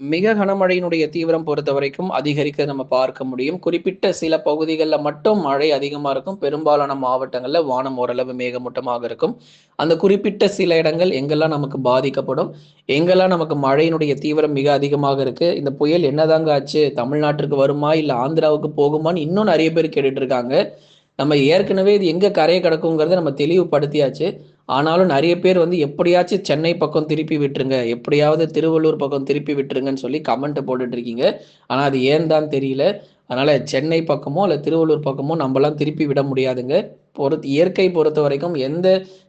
மிக கனமழையினுடைய தீவிரம் பொறுத்த வரைக்கும் அதிகரிக்க நம்ம பார்க்க முடியும். குறிப்பிட்ட சில பகுதிகளில் மட்டும் மழை அதிகமாக இருக்கும். பெரும்பாலான மாவட்டங்களில் வானம் ஓரளவு மேகமூட்டமாக இருக்கும். அந்த குறிப்பிட்ட சில இடங்கள் எங்கெல்லாம் நமக்கு பாதிக்கப்படும் எங்கெல்லாம் நமக்கு மழையினுடைய தீவிரம் மிக அதிகமாக இருக்கு இந்த புயல் என்னதாங்க ஆச்சு தமிழ்நாட்டிற்கு வருமா இல்லை ஆந்திராவுக்கு போகுமான்னு இன்னும் நிறைய பேர் கேட்டுட்டு இருக்காங்க. நம்ம ஏற்கனவே இது எங்கே கரையை கிடக்குங்கிறத நம்ம தெளிவுபடுத்தியாச்சு. ஆனாலும் நிறைய பேர் வந்து எப்படியாச்சும் சென்னை பக்கம் திருப்பி விட்டுருங்க எப்படியாவது திருவள்ளூர் பக்கம் திருப்பி விட்டுருங்கன்னு சொல்லி கமெண்ட் போட்டுட்டு இருக்கீங்க. ஆனால் அது ஏன் தான் தெரியல. அதனால சென்னை பக்கமோ இல்லை திருவள்ளூர் பக்கமோ நம்மலாம் திருப்பி விட முடியாதுங்க. பொறுத்து இயற்கை பொறுத்த வரைக்கும் எந்த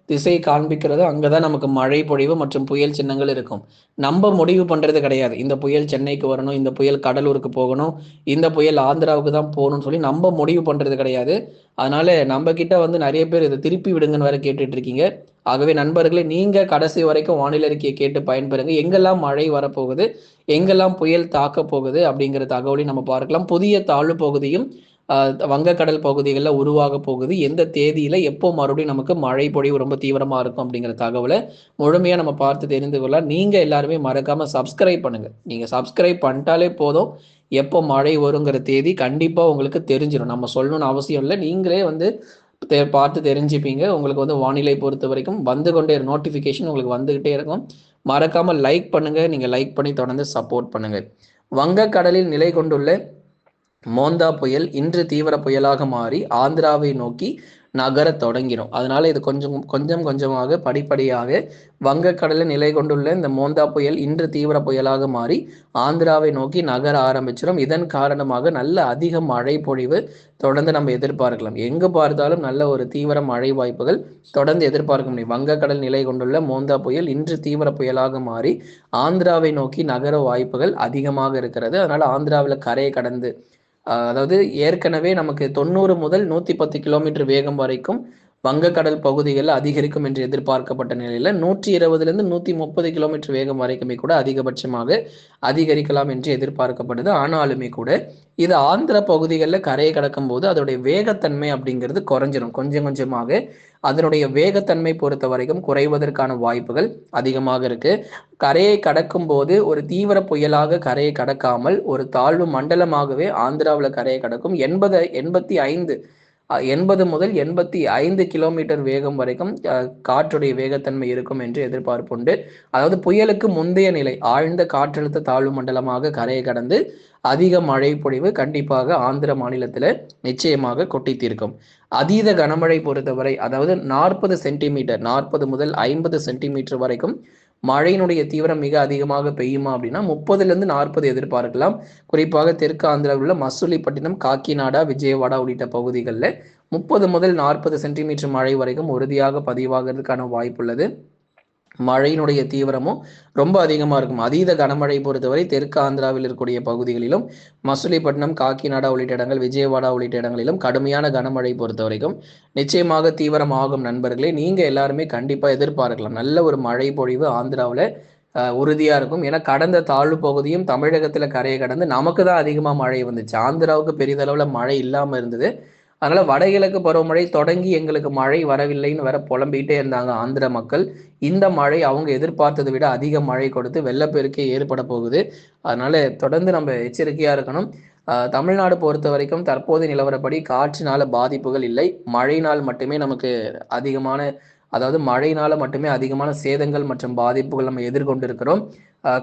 திசை காண்பிக்கிறதோ அங்கதான் நமக்கு மழை பொழிவு மற்றும் புயல் சின்னங்கள் இருக்கும். நம்ம முடிவு பண்றது கிடையாது. இந்த புயல் சென்னைக்கு வரணும் இந்த புயல் கடலூருக்கு போகணும் இந்த புயல் ஆந்திராவுக்கு தான் போகணும்னு சொல்லி நம்ம முடிவு பண்றது கிடையாது. அதனால நம்ம கிட்ட வந்து நிறைய பேர் இதை திருப்பி விடுங்கன்னு வேற கேட்டுட்டு இருக்கீங்க ஆகவே நண்பர்களே நீங்க கடைசி வரைக்கும் வானிலை அறிக்கையை கேட்டு பயன்பெறுங்க. எங்கெல்லாம் மழை வரப்போகுது எங்கெல்லாம் புயல் தாக்க போகுது அப்படிங்கிற தகவலையும் நம்ம பார்க்கலாம். புதிய தாழ்வு பகுதியும் வங்கக்கடல் பகுதிகளில் உருவாக போகுது. எந்த தேதியில் எப்போ மறுபடியும் நமக்கு மழை பொழிவு ரொம்ப தீவிரமாக இருக்கும் அப்படிங்கிற தகவலை முழுமையாக நம்ம பார்த்து தெரிந்து கொள்ளலாம். நீங்கள் எல்லாருமே மறக்காமல் சப்ஸ்கிரைப் பண்ணுங்கள் நீங்கள் சப்ஸ்கிரைப் பண்ணிட்டாலே போதும். எப்போ மழை வருங்கிற தேதி கண்டிப்பாக உங்களுக்கு தெரிஞ்சிடும் நம்ம சொல்லணும்னு அவசியம் இல்லை. நீங்களே வந்து பார்த்து தெரிஞ்சுப்பீங்க. உங்களுக்கு வந்து வானிலை பொறுத்த வரைக்கும் வந்து கொண்டே நோட்டிஃபிகேஷன் உங்களுக்கு வந்துகிட்டே இருக்கும். மறக்காமல் லைக் பண்ணுங்கள் நீங்கள் லைக் பண்ணி தொடர்ந்து சப்போர்ட் பண்ணுங்கள் வங்கக்கடலில் நிலை கொண்டுள்ள மோந்தா புயல் இன்று தீவிர புயலாக மாறி ஆந்திராவை நோக்கி நகர தொடங்கிடும் அதனால இது கொஞ்சம் கொஞ்சம் கொஞ்சமாக படிப்படியாக வங்கக்கடலில் நிலை கொண்டுள்ள இந்த மோந்தா புயல் இன்று தீவிர புயலாக மாறி ஆந்திராவை நோக்கி நகர ஆரம்பிச்சிடும். இதன் காரணமாக நல்ல அதிக மழை பொழிவு தொடர்ந்து நம்ம எதிர்பார்க்கலாம். எங்கு பார்த்தாலும் நல்ல ஒரு தீவிர மழை வாய்ப்புகள் தொடர்ந்து எதிர்பார்க்க முடியும். வங்கக்கடல் நிலை கொண்டுள்ள மோந்தா புயல் இன்று தீவிர புயலாக மாறி ஆந்திராவை நோக்கி நகர வாய்ப்புகள் அதிகமாக இருக்கிறது. அதனால ஆந்திராவில் கரையை கடந்து அதாவது ஏற்கனவே நமக்கு தொண்ணூறு முதல் நூற்றி பத்து கிலோமீட்டர் வேகம் வரைக்கும் வங்கக்கடல் பகுதிகளில் அதிகரிக்கும் என்று எதிர்பார்க்கப்பட்ட நிலையில நூற்றி இருபதுலேருந்து நூற்றி முப்பது கிலோமீட்டர் வேகம் வரைக்குமே கூட அதிகபட்சமாக அதிகரிக்கலாம் என்று எதிர்பார்க்கப்படுது ஆனாலுமே கூட இது ஆந்திர பகுதிகளில் கரையை கடக்கும் போது அதோடைய வேகத்தன்மை அப்படிங்கிறது குறைஞ்சிடும் கொஞ்சம் கொஞ்சமாக அதனுடைய வேகத்தன்மை பொறுத்த வரைக்கும் குறைவதற்கான வாய்ப்புகள் அதிகமாக இருக்கு. கரையை கடக்கும் போது ஒரு தீவிர புயலாக கரையை கடக்காமல் ஒரு தாழ்வு மண்டலமாகவே ஆந்திராவில் கரையை கடக்கும் எண்பது எண்பத்தி ஐந்து எண்பது முதல் எண்பத்தி ஐந்து கிலோமீட்டர் வேகம் வரைக்கும் காற்றுடைய வேகத்தன்மை இருக்கும் என்று எதிர்பார்ப்புண்டு அதாவது புயலுக்கு முந்தைய நிலை ஆழ்ந்த காற்றழுத்த தாழ்வு மண்டலமாக கரையை கடந்து அதிக மழை பொழிவு கண்டிப்பாக ஆந்திர மாநிலத்தில் நிச்சயமாக கொட்டித்தீர்க்கும் அதீத கனமழை பொறுத்தவரை அதாவது நாற்பது சென்டிமீட்டர் நாற்பது முதல் ஐம்பது சென்டிமீட்டர் வரைக்கும் மழையினுடைய தீவிரம் மிக அதிகமாக பெய்யுமா அப்படின்னா முப்பதுலேருந்து நாற்பது எதிர்பார்க்கலாம். குறிப்பாக தெற்கு ஆந்திராவில் உள்ள மசூலிப்பட்டினம் காக்கிநாடா விஜயவாடா உள்ளிட்ட பகுதிகளில் முப்பது முதல் நாற்பது சென்டிமீட்டர் மழை வரைக்கும் உறுதியாக பதிவாகிறதுக்கான வாய்ப்புள்ளது. மழையினுடைய தீவிரமும் ரொம்ப அதிகமாக இருக்கும். அதீத கனமழை பொறுத்தவரை தெற்கு ஆந்திராவில் இருக்கக்கூடிய பகுதிகளிலும் மசூலிப்பட்டினம் காக்கிநாடா உள்ளிட்ட இடங்கள் விஜயவாடா உள்ளிட்ட இடங்களிலும் கடுமையான கனமழை பொறுத்த வரைக்கும் நிச்சயமாக தீவிரமாகும் நண்பர்களே. நீங்கள் எல்லாருமே கண்டிப்பாக எதிர்பார்க்கலாம். நல்ல ஒரு மழை பொழிவு ஆந்திராவில் உறுதியாக இருக்கும். ஏன்னா கடந்த தாழ்வு பகுதியும் தமிழகத்தில் கரையை கடந்து நமக்கு தான் அதிகமாக மழை வந்துச்சு. ஆந்திராவுக்கு பெரிதளவில் மழை இல்லாமல் இருந்தது. அதனால வடகிழக்கு பருவமழை தொடங்கி எங்களுக்கு மழை வரவில்லைன்னு வேற புலம்பிக்கிட்டே இருந்தாங்க ஆந்திர மக்கள். இந்த மழை அவங்க எதிர்பார்த்ததை விட அதிக மழை கொடுத்து வெள்ளப்பெருக்கே ஏற்பட போகுது. அதனால தொடர்ந்து நம்ம எச்சரிக்கையா இருக்கணும். தமிழ்நாடு பொறுத்த வரைக்கும் தற்போது நிலவரப்படி காற்றினால பாதிப்புகள் இல்லை. மழையினால் மட்டுமே நமக்கு அதிகமான அதாவது மழையினால மட்டுமே அதிகமான சேதங்கள் மற்றும் பாதிப்புகள் நம்ம எதிர்கொண்டிருக்கிறோம்.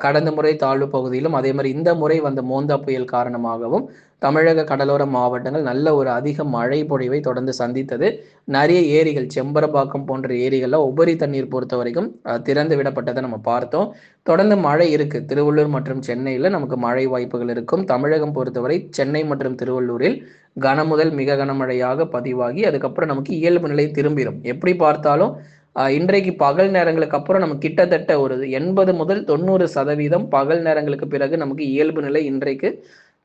கடந்த முறை தாழ்வு பகுதியிலும் அதே மாதிரி இந்த முறை வந்த மோந்தா புயல் காரணமாகவும் தமிழக கடலோர மாவட்டங்கள் நல்ல ஒரு அதிக மழை பொழிவை தொடர்ந்து சந்தித்தது. நிறைய ஏரிகள் செம்பரபாக்கம் போன்ற ஏரிகளில் உபரி தண்ணீர் பொறுத்த வரைக்கும் திறந்து விடப்பட்டதை நம்ம பார்த்தோம். தொடர்ந்து மழை இருக்கு. திருவள்ளூர் மற்றும் சென்னையில் நமக்கு மழை வாய்ப்புகள் இருக்கும். தமிழகம் பொறுத்தவரை சென்னை மற்றும் திருவள்ளூரில் கனமுதல் மிக கனமழையாக பதிவாகி அதுக்கப்புறம் நமக்கு இயல்பு நிலை திரும்பிடும் எப்படி பார்த்தாலும் இன்றைக்கு பகல் நேரங்களுக்கு அப்புறம் நம்ம கிட்டத்தட்ட ஒரு எண்பது முதல் தொண்ணூறு சதவீதம் பகல் நேரங்களுக்கு பிறகு நமக்கு இயல்பு நிலை இன்றைக்கு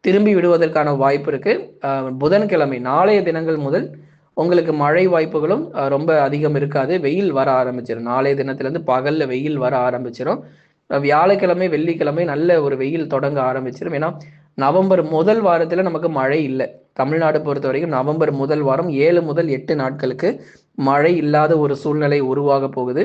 திரும்பி விடுவதற்கான வாய்ப்பு இருக்கு. புதன்கிழமை நாளைய தினங்கள் முதல் உங்களுக்கு மழை வாய்ப்புகளும் ரொம்ப அதிகம் இருக்காது. வெயில் வர ஆரம்பிச்சிடும் நாளைய தினத்திலேருந்து பகல்ல வெயில் வர ஆரம்பிச்சிடும் வியாழக்கிழமை வெள்ளிக்கிழமை நல்ல ஒரு வெயில் தொடங்க ஆரம்பிச்சிடும் ஏன்னா நவம்பர் முதல் வாரத்துல நமக்கு மழை இல்லை. தமிழ்நாடு பொறுத்த வரைக்கும் நவம்பர் முதல் வாரம் ஏழு முதல் எட்டு நாட்களுக்கு மழை இல்லாத ஒரு சூழ்நிலை உருவாக போகுது.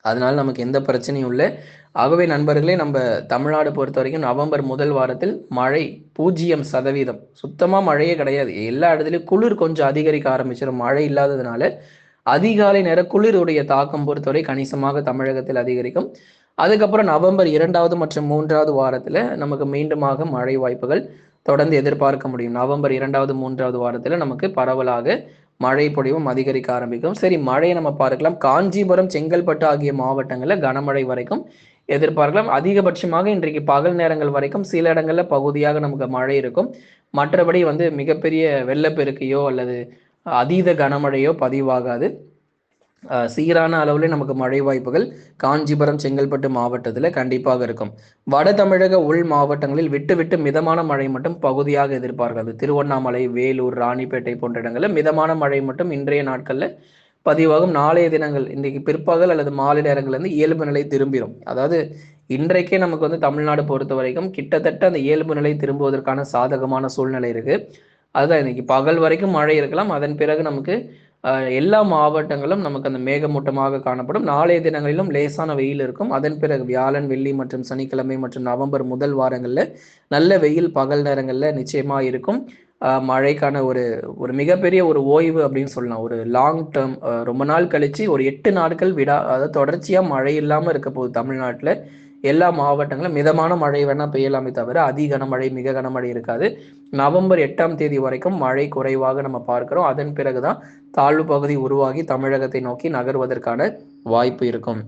அதனால நமக்கு எந்த பிரச்சனையும் இல்லை. ஆகவே நண்பர்களே நம்ம தமிழ்நாடு பொறுத்த வரைக்கும் நவம்பர் முதல் வாரத்தில் மழை பூஜ்ஜியம் சதவீதம். சுத்தமாக மழையே கிடையாது. எல்லா இடத்துலையும் குளிர் கொஞ்சம் அதிகரிக்க ஆரம்பிச்சிடும் மழை இல்லாததுனால அதிகாலை நேர குளிருடைய தாக்கம் பொறுத்தவரை கணிசமாக தமிழகத்தில் அதிகரிக்கும். அதுக்கப்புறம் நவம்பர் இரண்டாவது மற்றும் மூன்றாவது வாரத்தில் நமக்கு மீண்டுமாக மழை வாய்ப்புகள் தொடர்ந்து எதிர்பார்க்க முடியும். நவம்பர் இரண்டாவது மூன்றாவது வாரத்தில் நமக்கு பரவலாக மழை பொழிவும் அதிகரிக்க ஆரம்பிக்கும். சரி மழையை நம்ம பார்க்கலாம். காஞ்சிபுரம் செங்கல்பட்டு ஆகிய மாவட்டங்களில் கனமழை வரைக்கும் எதிர்பார்க்கலாம். அதிகபட்சமாக இன்றைக்கு பகல் நேரங்கள் வரைக்கும் சில இடங்களில் பகுதியாக நமக்கு மழை இருக்கும். மற்றபடி வந்து மிகப்பெரிய வெள்ளப்பெருக்கையோ அல்லது அதீத கனமழையோ பதிவாகாது. சீரான அளவில் நமக்கு மழை வாய்ப்புகள் காஞ்சிபுரம் செங்கல்பட்டு மாவட்டத்தில் கண்டிப்பாக இருக்கும். வட தமிழக உள் மாவட்டங்களில் விட்டு விட்டு மிதமான மழை மட்டும் பகுதியாக எதிர்பார்க்கிறது திருவண்ணாமலை வேலூர் ராணிப்பேட்டை போன்ற இடங்களில் மிதமான மழை மட்டும் இன்றைய நாட்களில் பதிவாகும். நாளைய தினங்கள் இன்றைக்கு பிற்பகல் அல்லது மாலை நேரங்கள்லேருந்து இயல்பு நிலை திரும்பிடும் அதாவது இன்றைக்கே நமக்கு வந்து தமிழ்நாடு பொறுத்த வரைக்கும் கிட்டத்தட்ட அந்த இயல்பு நிலை திரும்புவதற்கான சாதகமான சூழ்நிலை இருக்குது அதுதான் இன்னைக்கு பகல் வரைக்கும் மழை இருக்கலாம். அதன் பிறகு நமக்கு எல்லா மாவட்டங்களும் நமக்கு அந்த மேகமூட்டமாக காணப்படும். நாளைய தினங்களிலும் லேசான வெயில் இருக்கும். அதன் பிறகு வியாழன் வெள்ளி மற்றும் சனிக்கிழமை மற்றும் நவம்பர் முதல் வாரங்களில் நல்ல வெயில் பகல் நேரங்களில் நிச்சயமாக இருக்கும். மழைக்கான ஒரு ஒரு மிகப்பெரிய ஒரு ஓய்வு அப்படின்னு சொல்லலாம். ஒரு லாங் டேர்ம் ரொம்ப நாள் கழிச்சு ஒரு எட்டு நாட்கள் விடா அதாவது தொடர்ச்சியாக மழை இல்லாமல் இருக்க போகுது தமிழ்நாட்டில். எல்லா மாவட்டங்களும் மிதமான மழை வேணா பெய்யலாமே தவிர அதி கனமழை மிக கனமழை இருக்காது. நவம்பர் எட்டாம் தேதி வரைக்கும் மழை குறைவாக நம்ம பார்க்கிறோம். அதன் பிறகுதான் தாழ்வு பகுதி உருவாகி தமிழகத்தை நோக்கி நகர்வதற்கான வாய்ப்பு இருக்கும்.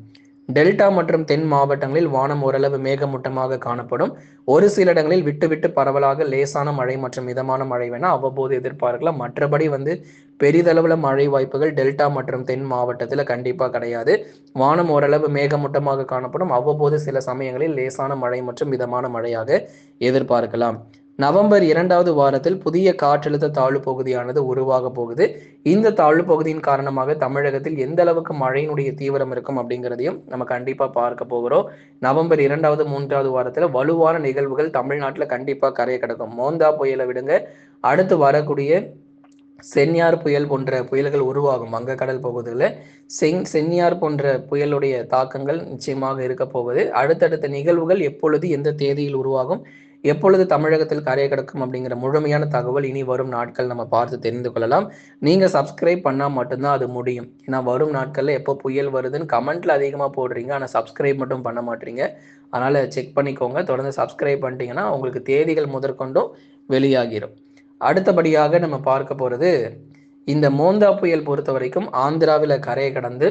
டெல்டா மற்றும் தென் மாவட்டங்களில் வானம் ஓரளவு மேகமூட்டமாக காணப்படும். ஒரு சில இடங்களில் விட்டு விட்டு பரவலாக லேசான மழை மற்றும் மிதமான மழை வேணா அவ்வப்போது எதிர்பார்க்கலாம். மற்றபடி வந்து பெரிதளவில் மழை வாய்ப்புகள் டெல்டா மற்றும் தென் மாவட்டத்தில் கண்டிப்பாக கிடையாது. வானம் ஓரளவு மேகமூட்டமாக காணப்படும். அவ்வப்போது சில சமயங்களில் லேசான மழை மற்றும் மிதமான மழையாக எதிர்பார்க்கலாம். நவம்பர் இரண்டாவது வாரத்தில் புதிய காற்றழுத்த தாழ்வு பகுதியானது உருவாக போகுது. இந்த தாழ்வு பகுதியின் காரணமாக தமிழகத்தில் எந்த அளவுக்கு மழையினுடைய தீவிரம் இருக்கும் அப்படிங்கிறதையும் நம்ம கண்டிப்பா பார்க்க போகிறோம். நவம்பர் இரண்டாவது மூன்றாவது வாரத்துல வலுவான நிகழ்வுகள் தமிழ்நாட்டில் கண்டிப்பா கரையை கிடக்கும். மோந்தா புயலை விடுங்க. அடுத்து வரக்கூடிய சென்னியார் புயல் போன்ற புயல்கள் உருவாகும் வங்கக்கடல் பகுதியில். செங் சென்னியார் போன்ற புயலுடைய தாக்கங்கள் நிச்சயமாக இருக்க போகுது. அடுத்தடுத்த நிகழ்வுகள் எப்பொழுது எந்த தேதியில் உருவாகும்? எப்பொழுது தமிழகத்தில் கரையை கிடக்கும் அப்படிங்கிற முழுமையான தகவல் இனி வரும் நாட்கள் நம்ம பார்த்து தெரிந்து கொள்ளலாம். நீங்க சப்ஸ்கிரைப் பண்ணா மட்டும்தான் அது முடியும். ஏன்னா வரும் நாட்கள்ல எப்போ புயல் வருதுன்னு கமெண்ட்ல அதிகமா போடுறீங்க. ஆனா சப்ஸ்கிரைப் மட்டும் பண்ண மாட்டீங்க. அதனால செக் பண்ணிக்கோங்க. தொடர்ந்து சப்ஸ்கிரைப் பண்ணிட்டீங்கன்னா உங்களுக்கு தேதிகள் முதற்கொண்டும் வெளியாகிரும். அடுத்தபடியாக நம்ம பார்க்க போறது இந்த மோந்தா புயல் பொறுத்த வரைக்கும் ஆந்திராவில் கரையை கடந்து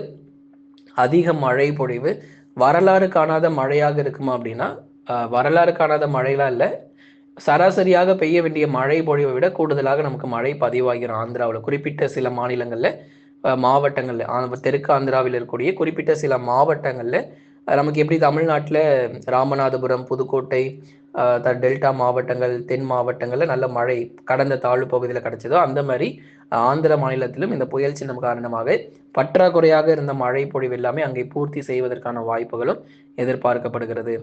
அதிக மழை பொழிவு வரலாறு காணாத மழையாக இருக்குமா அப்படின்னா வரலாறு காணாத மழைலாம் இல்லை. சராசரியாக பெய்ய வேண்டிய மழை பொழிவை விட கூடுதலாக நமக்கு மழை பதிவாகிடும் ஆந்திராவில் குறிப்பிட்ட சில மாநிலங்களில் மாவட்டங்களில் தெற்கு ஆந்திராவில் இருக்கக்கூடிய குறிப்பிட்ட சில மாவட்டங்களில் நமக்கு எப்படி தமிழ்நாட்டில் ராமநாதபுரம் புதுக்கோட்டை டெல்டா மாவட்டங்கள் தென் மாவட்டங்களில் நல்ல மழை கடந்த தாழ்வு பகுதியில் கிடைச்சதோ அந்த மாதிரி ஆந்திர மாநிலத்திலும் இந்த புயல் சின்னம் காரணமாக பற்றாக்குறையாக இருந்த மழை பொழிவு எல்லாமே அங்கே பூர்த்தி செய்வதற்கான வாய்ப்புகளும் எதிர்பார்க்கப்படுகிறது.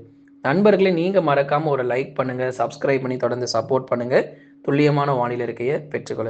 நண்பர்களே நீங்கள் மறக்காமல் ஒரு லைக் பண்ணுங்கள் சப்ஸ்கிரைப் பண்ணி தொடர்ந்து சப்போர்ட் பண்ணுங்கள் துல்லியமான வானிலை இருக்கையை பெற்றுக்கொள்ள